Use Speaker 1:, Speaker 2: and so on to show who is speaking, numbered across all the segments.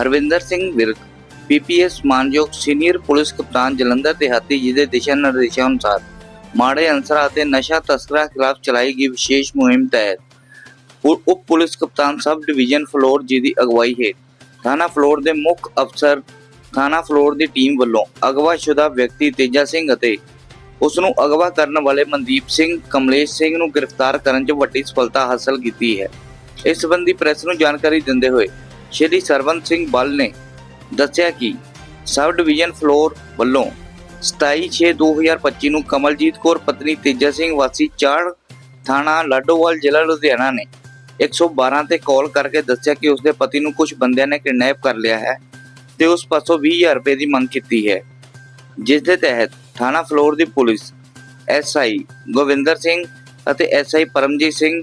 Speaker 1: Harvinder Singh Virk PPS ਮਾਨਯੋਗ senior police ਕਪਤਾਨ ਜਲੰਧਰ ਦਿਹਾਤੀ ਜੀ ਦੇ ਦਿਸ਼ਾ ਨਿਰਦੇਸ਼ਾਂ ਅਨੁਸਾਰ ਮਾੜੇ ਅਨਸਰਾਂ ਅਤੇ ਨਸ਼ਾ ਤਸਕਰਾਂ ਖਿਲਾਫ ਚਲਾਈ ਗਈ ਵਿਸ਼ੇਸ਼ ਮੁਹਿੰਮ ਤਹਿਤ ਉਪ ਪੁਲਿਸ ਕਪਤਾਨ ਸਬ ਡਿਵੀਜ਼ਨ ਫਲੋਰ ਜੀ ਦੀ ਅਗਵਾਈ ਹੇਠ ਥਾਣਾ ਫਲੋਰ ਦੇ ਮੁੱਖ ਅਫਸਰ, ਥਾਣਾ ਫਲੋਰ ਦੀ ਟੀਮ ਵੱਲੋਂ ਅਗਵਾਸ਼ੁਦਾ ਵਿਅਕਤੀ ਤੇਜਾ ਸਿੰਘ ਅਤੇ ਉਸ ਨੂੰ ਅਗਵਾ ਕਰਨ ਵਾਲੇ ਮਨਦੀਪ ਸਿੰਘ, ਕਮਲੇਸ਼ ਸਿੰਘ ਨੂੰ ਗ੍ਰਿਫਤਾਰ ਕਰਨ 'ਚ ਵੱਡੀ ਸਫਲਤਾ ਹਾਸਲ ਕੀਤੀ ਹੈ। ਇਸ ਸੰਬੰਧੀ ਪ੍ਰੈਸ ਨੂੰ ਜਾਣਕਾਰੀ ਦਿੰਦੇ ਹੋਏ ਸ਼੍ਰੀ ਸਰਵੰਤ ਸਿੰਘ ਬੱਲ ਨੇ ਦੱਸਿਆ ਕਿ ਸਬ ਡਿਵੀਜ਼ਨ ਫਲੋਰ ਵੱਲੋਂ 27/6/2025 ਨੂੰ ਕਮਲਜੀਤ ਕੌਰ, ਪਤਨੀ ਤੇਜਾ ਸਿੰਘ, ਵਾਸੀ ਚਾੜ ਥਾਣਾ ਲਾਡੋਵਾਲ, ਜ਼ਿਲ੍ਹਾ ਲੁਧਿਆਣਾ ਨੇ 112 ਤੇ ਕਾਲ ਕਰਕੇ ਦੱਸਿਆ ਕਿ ਉਸਦੇ ਪਤੀ ਨੂੰ ਕੁਝ ਬੰਦਿਆਂ ਨੇ ਕਿਡਨੈਪ ਕਰ ਲਿਆ ਹੈ ਤੇ ਉਸ ਪਾਸੋਂ 20000 ਰੁਪਏ ਦੀ ਮੰਗ ਕੀਤੀ ਹੈ। ਜਿਸ ਦੇ ਤਹਿਤ ਥਾਣਾ ਫਲੋਰ ਦੀ ਪੁਲਿਸ ਐਸਆਈ ਗੋਵਿੰਦਰ ਸਿੰਘ ਅਤੇ ਐਸਆਈ ਪਰਮਜੀਤ ਸਿੰਘ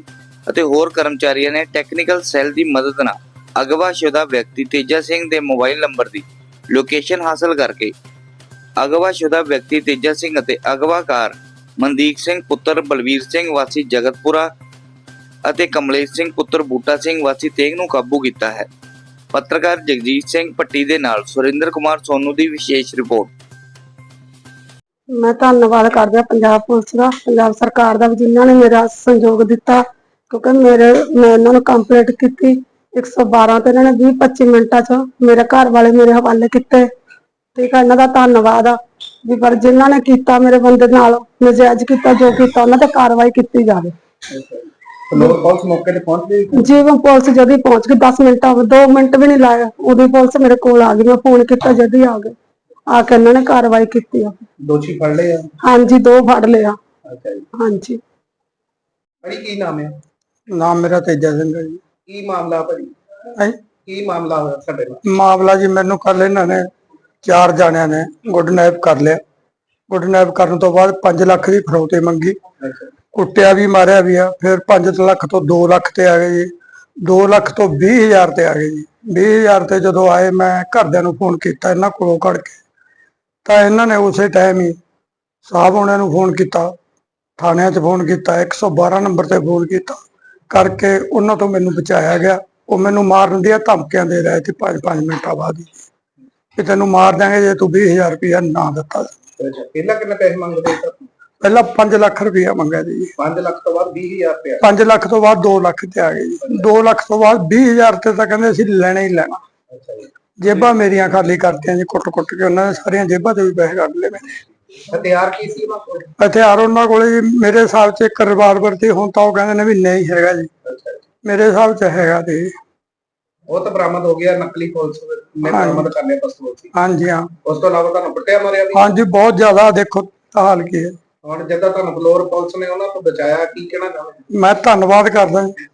Speaker 1: ਅਤੇ ਹੋਰ ਕਰਮਚਾਰੀਆਂ ਨੇ ਟੈਕਨੀਕਲ ਸੈੱਲ ਦੀ ਮਦਦ ਨਾਲ ਅਗਵਾਸ਼ੁਦਾ ਵਿਅਕਤੀ ਤੇਜਾ ਸਿੰਘ ਦੇ ਮੋਬਾਈਲ ਨੰਬਰ ਦੀ ਲੋਕੇਸ਼ਨ ਹਾਸਲ ਕਰਕੇ ਅਗਵਾਸ਼ੁਦਾ ਵਿਅਕਤੀ ਤੇਜਾ ਸਿੰਘ ਅਤੇ ਅਗਵਾਕਾਰ ਮਨਦੀਪ ਸਿੰਘ ਪੁੱਤਰ ਬਲਵੀਰ ਸਿੰਘ ਵਾਸੀ ਜਗਤਪੁਰਾ ਅਤੇ ਕਮਲੇਸ਼ ਸਿੰਘ ਪੁੱਤਰ ਬੂਟਾ ਸਿੰਘ ਵਾਸੀ ਤੇਗ ਨੂੰ ਕਾਬੂ ਕੀਤਾ ਹੈ। ਪੱਤਰਕਾਰ ਜਗਜੀਤ ਸਿੰਘ ਪੱਟੀ ਦੇ ਨਾਲ ਸੁਰਿੰਦਰ ਕੁਮਾਰ ਸੋਨੂ ਦੀ ਵਿਸ਼ੇਸ਼ ਰਿਪੋਰਟ।
Speaker 2: ਮੈਂ ਧੰਨਵਾਦ ਕਰਦਾ ਪੰਜਾਬ ਪੁਲਿਸ ਦਾ, ਪੰਜਾਬ ਸਰਕਾਰ ਦਾ ਵੀ ਜਿਨ੍ਹਾਂ ਨੇ ਮੇਰਾ ਸਹਿਯੋਗ ਦਿੱਤਾ, ਕਿਉਂਕਿ ਮੇਰੇ, ਮੈਂ ਇਹਨਾਂ ਨੂੰ ਕੰਪਲੀਟ ਕੀਤੀ। 112 ਤੇ ਇਹਨਾਂ ਨੇ 20 25 ਮਿੰਟਾਂ ਚ ਮੇਰੇ ਘਰ ਵਾਲੇ ਮੇਰੇ ਹਵਾਲੇ ਕੀਤੇ। ਠੀਕ ਆ ਇਹਨਾਂ ਦਾ ਧੰਨਵਾਦ ਆ ਵੀ ਪਰ ਜਿਨ੍ਹਾਂ ਨੇ ਕੀਤਾ ਮੇਰੇ ਬੰਦੇ ਨਾਲ ਨਜਾਇਜ਼ ਕੀਤਾ ਜੋ ਕੀਤਾ ਉਹਨਾਂ ਤੇ ਕਾਰਵਾਈ ਕੀਤੀ ਜਾਵੇ।
Speaker 3: ਲੋਕ ਪੁਲਿਸ ਮੌਕੇ ਤੇ ਪਹੁੰਚ ਗਈ
Speaker 2: ਜੀਵਨ ਪੁਲਿਸ ਜਦੀ ਪਹੁੰਚ ਗਈ 10 ਮਿੰਟਾਂ 2 ਮਿੰਟ ਵੀ ਨਹੀਂ ਲਾਇਆ। ਉਹਦੀ ਪੁਲਿਸ ਮੇਰੇ ਕੋਲ ਆ ਗਈ ਮੈਂ ਫੋਨ ਕੀਤਾ ਜਦੀ ਆ ਗਏ। ਆ ਕੇ ਇਹਨਾਂ ਨੇ ਕਾਰਵਾਈ ਕੀਤੀ ਆ।
Speaker 3: ਦੋਸ਼ੀ ਫੜ ਲਏ ਆ?
Speaker 2: ਹਾਂਜੀ ਦੋ ਫੜ ਲਿਆ
Speaker 3: ਅੱਛਾ ਜੀ।
Speaker 2: ਹਾਂਜੀ।
Speaker 3: ਭਾਈ ਕੀ ਨਾਮ ਹੈ
Speaker 4: ਨਾਮ ਮੇਰਾ ਤੇਜਾ ਸਿੰਘ ਹੈ ਜੀ।
Speaker 3: ਕੀ ਮਾਮਲਾ ਭਾਈ
Speaker 4: ਹੈਂ?
Speaker 3: ਕੀ ਮਾਮਲਾ ਹੋਇਆ ਸਾਡੇ ਨਾਲ?
Speaker 4: ਮਾਮਲਾ ਜੀ ਮੈਨੂੰ ਕੱਲ ਇਹਨਾਂ ਨੇ ਚਾਰ ਜਾਣਿਆਂ ਨੇ ਗੁੱਡ ਨਾਈਟ ਕਰ ਲਿਆ। ਗੁੱਡ ਨਾਈਟ ਕਰਨ ਤੋਂ ਬਾਅਦ 5 ਲੱਖ ਦੀ ਫਰੋਤੇ ਮੰਗੀ।
Speaker 3: ਅੱਛਾ।
Speaker 4: ਕੁੱਟਿਆ ਵੀ ਮਾਰਿਆ ਵੀ ਆ। ਫਿਰ 5 ਲੱਖ ਤੋਂ 2 ਲੱਖ ਤੇ ਆ ਗਏ ਜੀ। 2 ਲੱਖ ਤੋਂ 20000 ਤੇ ਆ ਗਏ ਜੀ। 20000 ਤੇ ਜਦੋਂ ਆਏ ਮੈਂ ਘਰਦਿਆਂ ਨੂੰ ਫੋਨ ਕੀਤਾ ਇਹਨਾਂ ਕੋਲੋਂ ਕੱਢ ਕੇ। ਤਾਂ ਇਹਨਾਂ ਨੇ ਉਸੇ ਟਾਈਮ ਹੀ ਸਾਹਿਬ ਉਹਨਾਂ ਨੂੰ ਫੋਨ ਕੀਤਾ। ਥਾਣਿਆਂ 'ਚ ਫੋਨ ਕੀਤਾ 112 ਨੰਬਰ ਤੇ ਫੋਨ ਕੀਤਾ। ਕਰਕੇ ਉਹਨਾਂ ਤੋਂ ਮੈਨੂੰ ਬਚਾਇਆ ਗਿਆ। ਉਹ ਮੈਨੂੰ ਮਾਰਨ ਦੀਆਂ ਧਮਕੀਆਂ ਦੇ ਰਹੇ ਸੀ 5-5 ਮਿੰਟਾਂ ਬਾਅਦ ਹੀ। ਕਿ ਤੈਨੂੰ ਮਾਰ ਦਾਂਗੇ ਜੇ ਤੂੰ 20000 ਰੁਪਇਆ ਨਾ ਦਿੱਤਾ।
Speaker 3: ਪਹਿਲਾਂ ਕਿੰਨੇ ਪੈਸੇ ਮੰਗਦੇ ਸੀ
Speaker 4: ਪਹਿਲਾਂ 5 ਲੱਖ ਰੁਪਇਆ ਮੰਗਿਆ ਜੀ।
Speaker 3: 5 ਲੱਖ ਤੋਂ ਬਾਅਦ 20000 ਰੁਪਏ
Speaker 4: 5 ਲੱਖ ਤੋਂ ਬਾਅਦ 2 ਲੱਖ ਤੇ ਆ ਗਏ ਜੀ। 2 ਲੱਖ ਤੋਂ ਬਾਅਦ 20000 ਤੇ ਤਾਂ ਕਹਿੰਦੇ ਅਸੀਂ ਲੈਣਾ ਹੀ ਲੈਣਾ। ਜੇਬਾਂ ਮੇਰੀਆਂ ਖਾਲੀ ਕਰਤੀਆਂ ਜੀ ਕੁੱਟ-ਕੁੱਟ ਕੇ ਉਹਨਾਂ ਨੇ ਸਾਰੀਆਂ ਜੇਬਾਂ ਤੇ ਵੀ ਪੈਸੇ ਕੱਢ ਲਏ। ਮੇਰੇ
Speaker 3: ਹਥਿਆਰ ਕੀ ਸੀ ਉਹਨਾਂ ਕੋਲ?
Speaker 4: ਹਥਿਆਰ ਉਹਨਾਂ ਕੋਲੇ ਜੀ ਮੇਰੇ ਹਿਸਾਬ 'ਚ ਇੱਕ ਰਿਵਾਲਵਰ ਤੇ ਹੁਣ ਤਾਂ ਉਹ ਕਹਿੰਦੇ ਨੇ ਵੀ ਨਹੀਂ ਹੈਗਾ ਜੀ।
Speaker 3: ਅੱਛਾ ਜੀ।
Speaker 4: ਮੇਰੇ ਹਿਸਾਬ 'ਚ ਹੈਗਾ ਤੇ।
Speaker 3: ਉਹ ਤਾਂ ਬਰਾਮਦ ਹੋ ਗਿਆ ਨਕਲੀ ਪੁਲਿਸ ਨੇ। ਬਰਾਮਦ ਕਰ ਲਿਆ ਪਿਸਤੌਲ ਸੀ।
Speaker 4: ਹਾਂਜੀ ਹਾਂ।
Speaker 3: ਉਸ ਤੋਂ ਇਲਾਵਾ ਤੁਹਾਨੂੰ ਪੱਟਿਆ ਮਾਰਿਆ ਵੀ?
Speaker 4: ਹਾਂਜੀ ਬਹੁਤ ਜ਼ਿਆਦਾ ਦੇਖੋ ਹਾਲ ਕੀ ਹੈ।
Speaker 3: ਹੁਣ ਜਿੱਦਾਂ ਤੁਹਾਨੂੰ ਫਲੋਰ ਪੁਲਿਸ ਨੇ ਉਹਨਾਂ ਤੋਂ ਬਚਾਇਆ ਕੀ ਕਹਿਣਾ ਚਾਹੁੰਦੇ
Speaker 4: ਮੈਂ ਧੰਨਵਾਦ ਕਰਦਾ ਜੀ।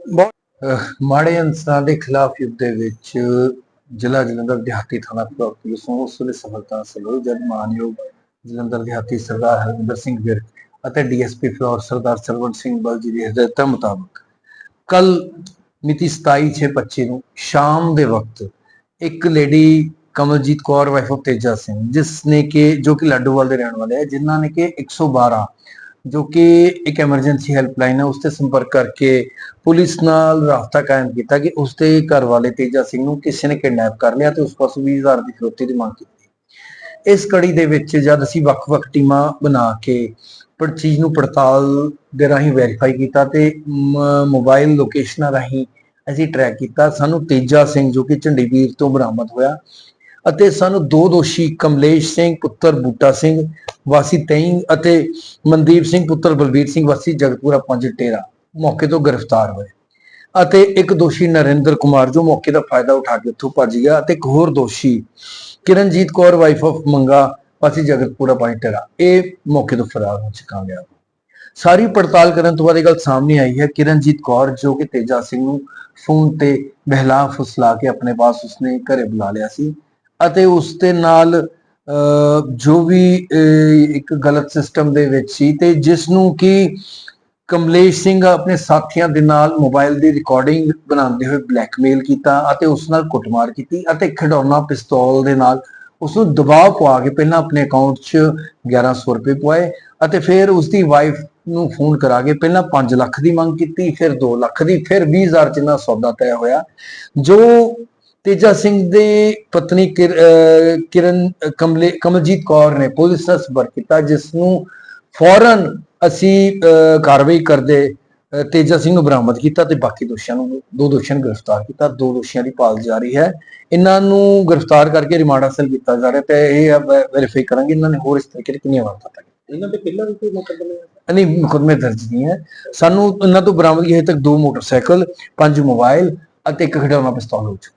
Speaker 4: ਬਹੁਤ
Speaker 5: ਅਹ ਮਾੜੇ ਅਨਸਰਾਂ ਦੇ ਖਿਲਾਫ ਯੁੱਧ ਦੇ ਵਿੱਚ ਜ਼ਿਲ੍ਹਾ ਜਲੰਧਰ ਦਿਹਾਤੀ ਥਾਣਾ ਪੁਲਿਸ ਨੂੰ ਉਸ ਵੇਲੇ ਸਫਲਤਾ ਹਾਸਲ ਹੋਈ, ਜਦ ਮਾਨਯੋਗ ਜਲੰਧਰ ਦਿਹਾਤੀ ਸਰਦਾਰ ਹਰਵਿੰਦਰ ਸਿੰਘ ਵਿਰਕ ਅਤੇ ਡੀਐਸਪੀ ਫਲੋਰ ਸਰਦਾਰ ਸਰਵਣ ਸਿੰਘ ਬਲ ਜੀ ਦੀ ਹਦਾਇਤਾਂ ਮੁਤਾਬਕ ਕੱਲ ਮਿਤੀ 27/6/25 ਨੂੰ ਸ਼ਾਮ ਦੇ ਵਕਤ ਇੱਕ lady Kamaljit Kaur wife of Teja Singh, ਜਿਸ ਨੇ ਕਿ ਜੋ ਕਿ ਲੱਡੂਵਾਲ ਦੇ ਰਹਿਣ ਵਾਲੇ ਹੈ ਜਿਨ੍ਹਾਂ ਨੇ ਕਿ 112 ਜੋ ਕਿ ਇੱਕ ਐਮਰਜੈਂਸੀ ਹੈਲਪਲਾਈਨ ਹੈ ਉਸ ਤੇ ਸੰਪਰਕ ਕਰਕੇ ਪੁਲਿਸ ਨਾਲ ਰਾਬਤਾ ਕਾਇਮ ਕੀਤਾ ਕਿ ਉਸ ਦੇ ਘਰ ਵਾਲੇ ਤੇਜਾ ਸਿੰਘ ਨੂੰ ਕਿਸੇ ਨੇ ਕਿਡਨੈਪ ਕਰ ਲਿਆ ਤੇ ਉਸ ਪਾਸੋਂ 20000 ਦੀ ਫਿਰੌਤੀ ਦੀ ਮੰਗ ਕੀਤੀ। ਇਸ ਕੜੀ ਦੇ ਵਿੱਚ ਜਦ ਅਸੀਂ ਵੱਖ-ਵੱਖ ਟੀਮਾਂ ਬਣਾ ਕੇ ਪਰ ਚੀਜ਼ ਨੂੰ ਪੜਤਾਲ ਦੇ ਰਾਹੀਂ ਵੈਰੀਫਾਈ ਕੀਤਾ ਤੇ ਮ- ਮੋਬਾਈਲ ਲੋਕੇਸ਼ਨਾਂ ਰਾਹੀਂ ਅਸੀਂ ਟਰੈਕ ਕੀਤਾ, ਸਾਨੂੰ ਤੇਜਾ ਸਿੰਘ ਜੋ ਕਿ ਝੰਡੀਵੀਰ ਤੋਂ ਬਰਾਮਦ ਹੋਇਆ ਅਤੇ ਸਾਨੂੰ ਦੋ ਦੋਸ਼ੀ ਕਮਲੇਸ਼ ਸਿੰਘ, ਪੁੱਤਰ ਬੂਟਾ ਸਿੰਘ ਵਾਸੀ ਤੈਂ ਅਤੇ ਮਨਦੀਪ ਸਿੰਘ ਪੁੱਤਰ ਬਲਬੀਰ ਸਿੰਘ ਵਾਸੀ ਜਗਤਪੁਰਾ ਪੰਜ ਟੇਰਾ, ਮੌਕੇ ਤੋਂ ਗ੍ਰਿਫਤਾਰ ਹੋਏ। ਅਤੇ ਇੱਕ ਦੋਸ਼ੀ ਨਰਿੰਦਰ ਕੁਮਾਰ ਜੋ ਮੌਕੇ ਦਾ ਫਾਇਦਾ ਉਠਾ ਕੇ ਉੱਥੋਂ ਭੱਜ ਗਿਆ ਅਤੇ ਇੱਕ ਹੋਰ ਦੋਸ਼ੀ ਕਿਰਨਜੀਤ ਕੌਰ ਵਾਈਫ ਆਫ ਮੰਗਾ ਵਾਸੀ ਜਗਤਪੁਰਾ ਪੰਜ ਟੇਰਾ, ਇਹ ਮੌਕੇ ਤੋਂ ਫਰਾਰ ਹੋ ਚੁੱਕਾ ਗਿਆ। ਸਾਰੀ ਪੜਤਾਲ ਕਰਨ ਤੋਂ ਬਾਅਦ ਇਹ ਗੱਲ ਸਾਹਮਣੇ ਆਈ ਹੈ, ਕਿਰਨਜੀਤ ਕੌਰ ਜੋ ਕਿ ਤੇਜਾ ਸਿੰਘ ਨੂੰ ਫੋਨ ਤੇ ਬਹਿਲਾ ਫੁਸਲਾ ਕੇ ਆਪਣੇ ਪਾਸ ਉਸਨੇ ਘਰੇ ਬੁਲਾ ਲਿਆ ਸੀ ਅਤੇ ਉਸ ਦੇ ਨਾਲ ਜੋ ਵੀ ਇੱਕ ਗਲਤ ਸਿਸਟਮ ਦੇ ਵਿੱਚ ਸੀ ਤੇ ਜਿਸ ਨੂੰ ਕਿ ਕਮਲੇਸ਼ ਸਿੰਘ ਆਪਣੇ ਸਾਥੀਆਂ ਦੇ ਨਾਲ ਮੋਬਾਈਲ ਦੀ ਰਿਕਾਰਡਿੰਗ ਬਣਾਉਂਦੇ ਹੋਏ ਬਲੈਕਮੇਲ ਕੀਤਾ ਅਤੇ ਉਸ ਨਾਲ ਕੁੱਟਮਾਰ ਕੀਤੀ ਅਤੇ ਖਿਡੌਣਾ ਪਿਸਤੌਲ ਦੇ ਨਾਲ ਉਸ ਨੂੰ ਦਬਾਅ ਪਵਾ ਕੇ ਪਹਿਲਾਂ ਆਪਣੇ ਅਕਾਊਂਟ 'ਚ 1100 ਰੁਪਏ ਪਵਾਏ ਅਤੇ ਫਿਰ ਉਸ ਦੀ ਵਾਈਫ ਨੂੰ ਫੋਨ ਕਰਾ ਕੇ ਪਹਿਲਾਂ 5 ਲੱਖ ਦੀ ਮੰਗ ਕੀਤੀ, ਫਿਰ 2 ਲੱਖ ਦੀ, ਫਿਰ 20000 ਜਿੰਨਾ ਸੌਦਾ ਤੈਅ ਹੋਇਆ, ਜੋ ਤੇਜਾ ਸਿੰਘ ਦੀ ਪਤਨੀ ਕਿਰਨ ਕਮਲੇ ਕਮਲਜੀਤ ਕੌਰ ਨੇ ਪੁਲਿਸ ਨਾਲ ਸੰਪਰਕ ਕੀਤਾ ਜਿਸ ਨੂੰ ਫੌਰਨ ਅਸੀਂ ਕਾਰਵਾਈ ਕਰਦੇ ਤੇਜਾ ਸਿੰਘ ਨੂੰ ਬਰਾਮਦ ਕੀਤਾ ਤੇ ਬਾਕੀ ਦੋਸ਼ੀਆਂ ਨੂੰ ਦੋ ਦੋਸ਼ੀਆਂ ਨੂੰ ਗ੍ਰਿਫਤਾਰ ਕੀਤਾ ਦੋ ਦੋਸ਼ੀਆਂ ਦੀ ਭਾਲ ਜਾਰੀ ਹੈ। ਇਹਨਾਂ ਨੂੰ ਗ੍ਰਿਫਤਾਰ ਕਰਕੇ ਰਿਮਾਂਡ ਹਾਸਲ ਕੀਤਾ ਜਾ ਰਿਹਾ ਤੇ ਇਹ ਵੈਰੀਫਾਈ ਕਰਾਂਗੇ ਇਹਨਾਂ ਨੇ ਹੋਰ ਇਸ ਤਰੀਕੇ ਦੀ ਕਿੰਨੀਆਂ ਵਾਰਦਾਤਾਂ ਕੀਤੀਆਂ।
Speaker 3: ਇਹਨਾਂ ਦੇ ਪਹਿਲਾਂ ਵੀ ਕੋਈ ਮੁਕੱਦਮੇ?
Speaker 5: ਨਹੀਂ ਮੁਕਦਮੇ ਦਰਜ ਨਹੀਂ ਹੈ। ਸਾਨੂੰ ਇਹਨਾਂ ਤੋਂ ਬਰਾਮਦਗੀ ਹਜੇ ਤੱਕ ਦੋ ਮੋਟਰਸਾਈਕਲ ਪੰਜ ਮੋਬਾਈਲ ਅਤੇ ਇੱਕ ਖਿਡੌਣਾ ਪਿਸਤੌਲ ਹੋ ਚੁੱਕਾ